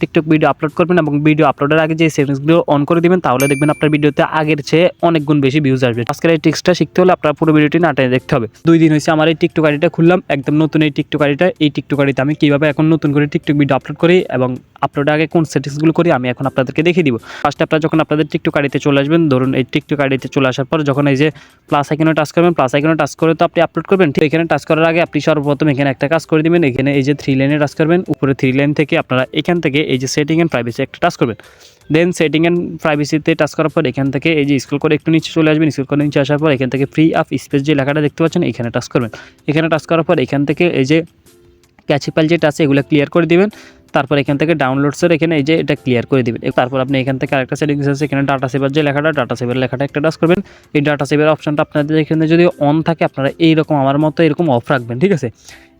TikTok video upload করবেন এবং video আপলোডের আগে যে সেটিংসগুলো অন করে দিবেন, তাহলে দেখবেন আপনার ভিডিওতে আগের চেয়ে অনেক গুণ বেশি ভিউজ আসবে। আজকের এই টিক্সটা শিখতে হলে আপনার পুরো ভিডিওটি না টেনে দেখতে হবে। দুই দিন হয়েছে আমার এই টিকটক আইডিটা খুললাম, একদম নতুন এই টিকটক আইডিটা এই টিকটক আইডিতে আমি কীভাবে এখন নতুন করে টিকটক ভিডিও আপলোড করি এবং আপলোডের আগে কোন সেটিংসগুলো করি, আমি এখন আপনাদেরকে দেখিয়ে দিব। ফার্স্টে আপনারা যখন আপনাদের টিকটক আইডিতে চলে আসবেন, ধরুন এই টিকটক আইডিতে চলে আসার পর যখন এই যে প্লাস আইকনে টাচ করবেন প্লাস আইকনে টাচ করে তো আপনি আপলোড করবেন। ঠিক এখানে টাচ করার আগে আপনি সর্বপ্রথম এখানে একটা কাজ করে দিবেন, এখানে এই যে থ্রি লাইনে টাচ করবেন। উপরে থ্রি লাইন থেকে আপনারা এখান থেকে এই যে সেটিং অ্যান্ড প্রাইভেসি একটা টাচ করবেন। দেন সেটিং অ্যান্ড প্রাইভেসিতে টাচ করার পর এখান থেকে এই যে স্কুল করে একটু নিচে চলে আসবেন স্কুল করে নিচে আসার পর এখান থেকে ফ্রি অফ স্পেস যে লেখাটা দেখতে পাচ্ছেন, এখানে টাচ করবেন। এখানে টাচ করার পর এখান থেকে এই যে ক্যাচিপাল যেটা আছে, এগুলো ক্লিয়ার করে দিবেন। তারপর এখান থেকে ডাউনলোডসের এখানে এই যে এটা ক্লিয়ার করে দিবেন। তারপর আপনি এখান থেকে আরেকটা সেটিংস আছে, এখানে ডাটা সেভার যে লেখাটা ডাটা সেভার লেখাটা একটা টাচ করবেন। এই ডাটা সেভার অপশনটা আপনাদের এখানে যদি অন থাকে, আপনারা এইরকম আমার মতো এরকম অফ রাখবেন, ঠিক আছে?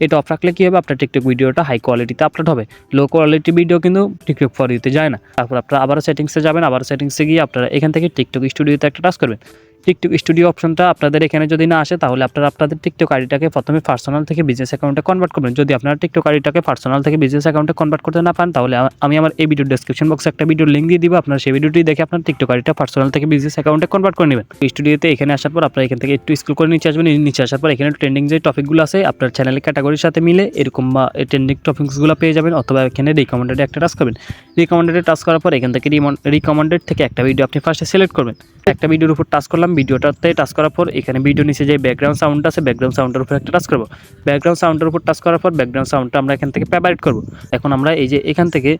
এটা অফ রাখলে কী হবে? আপনার টিকটক ভিডিওটা হাই কোয়ালিটিতে আপলোড হবে। লো কোয়ালিটি ভিডিও কিন্তু টিকটক ফর ইউতে যায় না। তারপর আপনারা আবার সেটিংসে যাবেন আবার সেটিংসে গিয়ে আপনারা এখান থেকে টিকটক স্টুডিওতে একটা টাচ করবেন। টিকটক স্টুডিও অপশনটা আপনাদের এখানে যদি না আসে, তাহলে আপনারা আপনাদের টিকটক আইডিটাকে প্রথমে পার্সোনাল থেকে বিজনেস অ্যাকাউন্টে কনভার্ট করবেন। যদি আপনারা টিকটক আইডিটাকে পার্সোনাল থেকে বিজনেস অ্যাকাউন্টে কনভার্ট করতে না পান, তাহলে আমি আমার এই ভিডিও ডেসক্রিপশন বক্সে একটা ভিডিও লিঙ্ক দিয়ে দিব। আপনারা সেই ভিডিওটি দেখে আপনার টিকটক আইডিটা পার্সোনাল থেকে বিজনেস অ্যাকাউন্টে কনভার্ট করে নেবেন। স্টুডিওতে এখানে আসার পর আপনারা এখান থেকে একটু স্কুল করে নিচে আসবেন। নিচে আসার পর এখানে ট্রেন্ডিং যে টপিকগুলো আছে, আপনার চ্যানেলের ক্যাটাগরির সাথে মিলে এরকম বা ট্রেন্ডিং টপিকসগুলো পেয়ে যাবেন অথবা এখানে রিকমেন্ডেড একটা টাচ করবেন। রিকমেন্ডেডে টাচ করার পর এখান থেকে রিকমেন্ডেড থেকে একটা ভিডিও আপনি ফার্স্টে সিলেক্ট করবেন। একটা ভিডিওর উপর টাচ করলাম, ভিডিওটাতে টাচ করার পর এখানে ভিডিও নিচে যে ব্যাকগ্রাউন্ড সাউন্ড আছে ব্যাকগ্রাউন্ড সাউন্ডের উপর একটা টাচ করব। ব্যাকগ্রাউন্ড সাউন্ডের উপর টাচ করার পর ব্যাকগ্রাউন্ড সাউন্ডটা আমরা এখান থেকে ফেভারিট করব। এখন আমরা এই যে এখান থেকে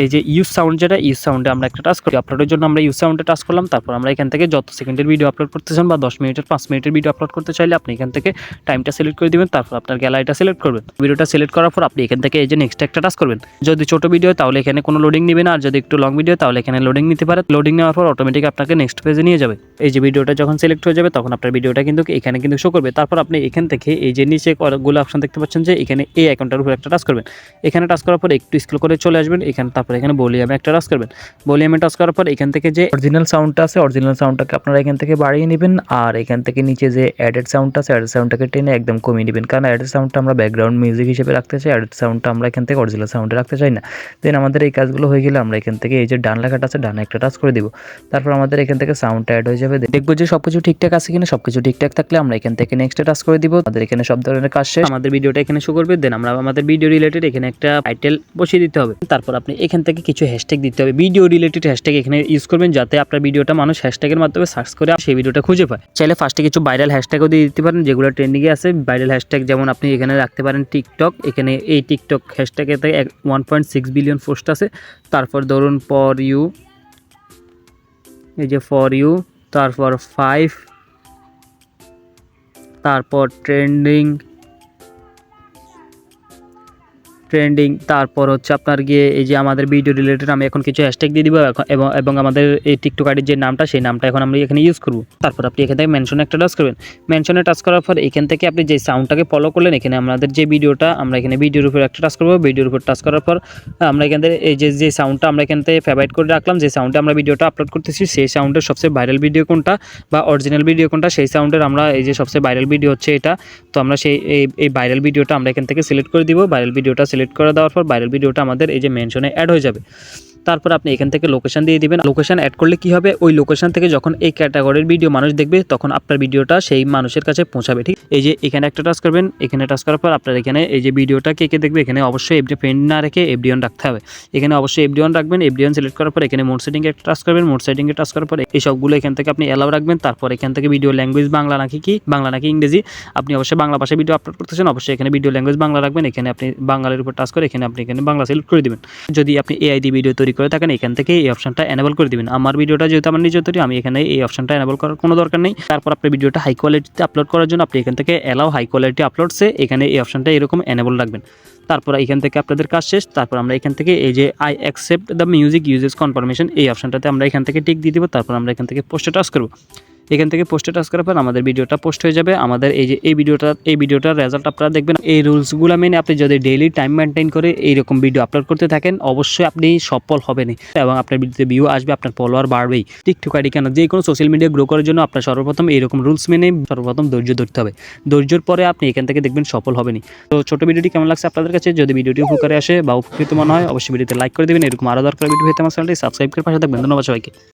এই যে ইউজ সাউন্ড যেটা ইউজ সাউন্ডে আমরা একটা টাচ করি। আপলোডের জন্য আমরা ইউজ সাউন্ডে টাচ করলাম, তারপর আমরা এখান থেকে যত সেকেন্ডের ভিডিও আপলোড করতে চান বা দশ মিনিটের পাঁচ মিনিটের ভিডিও আপলোড করতে চাইলে আপনি এখান থেকে টাইমটা সিলেক্ট করে দিবেন, তারপর আপনার গ্যালারিটা সিলেক্ট করবেন। ভিডিওটা সিলেক্ট করার পর আপনি এখান থেকে এই যে নেক্সট একটা টাচ করবেন। যদি ছোট ভিডিও তাহলে এখানে কোনো লোডিং নেবে না, আর যদি একটু লং ভিডিও তাহলে এখানে লোডিং নিতে পারে। লোডিং নেওয়ার পর অটোমেটিক আপনাকে নেক্সট পেজে নিয়ে যাবে। এই যে ভিডিওটা যখন সিলেক্ট হয়ে যাবে, তখন আপনার ভিডিওটা কিন্তু এখানে কিন্তু শো করবে। তারপর আপনি এখান থেকে এই যে নিচে গুলো অপশন দেখতে পাচ্ছেন যে, এখানে এই অ্যাকাউন্টের উপর একটা টাচ করবেন। এখানে টাচ করার পর একটু স্ক্রল করে চলে আসবেন। এখানে তারপর এখানে ভলিউমে একটা টাচ করবেন। ভলিউমে টাচ করার পর এখান থেকে যে অরিজিনাল সাউন্ডটা আছে অরিজিনাল সাউন্ডটাকে আপনারা এখান থেকে বাড়িয়ে নেবেন আর এখান থেকে নিচে যে অ্যাডেড সাউন্ডটা আছে অ্যাডেড সাউন্ডটাকে টেনে একদম কমিয়ে নেবেন। কারণ অ্যাডেড সাউন্ডটা আমরা ব্যাকগ্রাউন্ড মিউজিক হিসেবে রাখতে চাই অ্যাডেড সাউন্ডটা আমরা এখান থেকে অরিজিনাল সাউন্ডে রাখতে চাই না। দেন আমাদের এই কাজগুলো হয়ে গেলে আমরা এখান থেকে এই যে ডান লেখাটা আছে, ডানে একটা টাচ করে দিব। তারপর আমাদের এখান থেকে সাউন্ডটা অ্যাড হয়ে যাবে। দেখব যে সব কিছু ঠিকঠাক আছে কিনা সব কিছু ঠিকঠাক থাকলে আমরা এখান থেকে নেক্সট টাচ করে দিব। আমাদের এখানে সব ধরনের কাজ শেষ। আমাদের ভিডিওটা এখানে শো করবে দেন আমরা আমাদের ভিডিও রিলেটেড এখানে একটা টাইটেল বসিয়ে দিতে হবে। তারপর আপনি এখান থেকে কিছু হ্যাশট্যাগ দিতে হবে। ভিডিও রিলেটেড হ্যাশট্যাগ এখানে ইউজ করবেন যাতে আপনার ভিডিওটা মানুষ হ্যাশট্যাগের মাধ্যমে সার্চ করে সেই ভিডিওটা খুঁজে পায়। চাইলে ফার্স্টে কিছু ভাইরাল হ্যাশট্যাগও দিয়ে দিতে পারেন, যেগুলো ট্রেন্ডিংয়ে আছে। ভাইরাল হ্যাশট্যাগ যেমন আপনি এখানে রাখতে পারেন টিকটক এখানে এই TikTok হ্যাশট্যাগেতে one point six billion post আছে। তারপর ধরুন ফর ইউ এই যে ফর ইউ তারপর ফাইভ তারপর ট্রেন্ডিং ট্রেন্ডিং তারপর হচ্ছে আপনার গিয়ে এই যে আমাদের ভিডিও রিলেটেড আমি এখন কিছু হ্যাশট্যাগ দিয়ে দিব এবং এবং আমাদের এই টিকটক আইডির যে নামটা, সেই নামটা এখন আমরা এখানে ইউজ করব। তারপর আপনি এখান থেকে মেনশনে একটা টাচ করবেন। মেনশনে টাচ করার পর এখান থেকে আপনি যে সাউন্ডটাকে ফলো করলেন, এখানে আমাদের যে ভিডিওটা আমরা এখানে ভিডিওর উপর একটা টাচ করব। ভিডিওর উপর টাচ করার পর, আমরা এখান থেকে এই যে যে সাউন্ডটা আমরা এখান থেকে ফেভারিট করে রাখলাম, যে সাউন্ডে আমরা ভিডিওটা আপলোড করতেছি, সেই সাউন্ডের সবচেয়ে ভাইরাল ভিডিও কোনটা বা অরিজিনাল ভিডিও কোনটা, সেই সাউন্ডের আমরা এই যে সবচেয়ে ভাইরাল ভিডিও হচ্ছে এটা। তো আমরা সেই, এই ভাইরাল ভিডিওটা আমরা এখান থেকে সিলেক্ট করে দিব। ভাইরাল ভিডিওটা সিলেক্ট করে দেওয়ার পর ভাইরাল ভিডিওটা আমাদের এই যে মেনশনে অ্যাড হয়ে যাবে। তারপর আপনি এখান থেকে লোকেশন দিয়ে দিবেন। লোকেশন অ্যাড করলে কি হবে? ওই লোকেশন থেকে যখন এই ক্যাটাগরির ভিডিও মানুষ দেখবে, তখন আপনার ভিডিওটা সেই মানুষের কাছে পৌঁছাবে, ঠিক? এই যে এখানে একটা টাচ করবেন, এখানে টাচ করার পর আপনার এখানে এই যে ভিডিওটা কে কে দেখবে? এখানে অবশ্যই এফডি ফ্রেন্ড না রেখে এফডিওন রাখতে হবে। এখানে অবশ্যই এফডিওন রাখবেন এফডিওন সিলেক্ট করার পর এখানে মোড সেটিংয়ে একটা টাচ করবেন মোড সেটিংয়ে টাচ করার পর এই সবগুলো এখান থেকে আপনি অ্যালাউ রাখবেন। তারপর এখান থেকে ভিডিও ল্যাঙ্গুয়েজ বাংলা নাকি কি বাংলা নাকি ইংরেজি। আপনি অবশ্যই বাংলা ভাষায় ভিডিও আপলোড করতেছেন, অবশ্যই এখানে ভিডিও ল্যাঙ্গুয়েজ বাংলা রাখবেন। এখানে আপনি বাংলার উপর টাচ করে এখানে আপনি এখানে বাংলা সিলেক্ট করে দিবেন। যদি আপনি এআই দিয়ে ভিডিও তৈরি করে থাকেন, এখান থেকে এই অপশনটা এনেবল করে দিবেন। আমার ভিডিওটা যেহেতু আমার নিজের তৈরি, আমি এখানে এই অপশনটা এনেবল করার কোনো দরকার নেই। তারপর আপনি ভিডিওটা হাই কোয়ালিটিতে আপলোড করার জন্য আপনি এখান থেকে অ্যালাউ হাই কোয়ালিটি আপলোডসে এখানে এই অপশনটা এরকম এনেবল রাখবেন। তারপর এখান থেকে আপনাদের কাজ শেষ। তারপর আমরা এখান থেকে এই যে I accept the music uses confirmation এই অপশনটাতে আমরা এখান থেকে টিক দিয়ে দিব। তারপর আমরা এখান থেকে পোস্টে টাচ করব। এখান থেকে পোস্টে টাচ করার পর আমাদের ভিডিওটা পোস্ট হয়ে যাবে। আমাদের এই যে, এই ভিডিওটা এই ভিডিওটার রেজাল্ট আপনারা দেখবেন। এই রুলসগুলো মেনে আপনি যদি ডেইলি টাইম মেনটেন করে এইরকম ভিডিও আপলোড করতে থাকেন, অবশ্যই আপনি সফল হবেন এবং আপনার ভিডিওতে ভিউ আসবে, আপনার ফলোয়ার বাড়বেই। টিকটক আইডি কেন? যে কোনো সোশ্যাল মিডিয়া গ্রো করার জন্য আপনার সর্বপ্রথম এইরকম রুলস মেনে সর্বপ্রথম ধৈর্য ধরতে হবে। ধৈর্যর পরে আপনি এখান থেকে দেখবেন সফল হবেনি তো ছোট ভিডিওটি কেমন লাগছে আপনাদের কাছে? যদি ভিডিওটি উপকারে আসে বা উপকৃত মনে হয়, অবশ্যই ভিডিওতে লাইক করে দেবেন। এরকম আরও দরকার ভিডিও পেতে আমার চ্যানেলটি সাবস্ক্রাইব করে পাশে থাকবেন। ধন্যবাদ সবাইকে।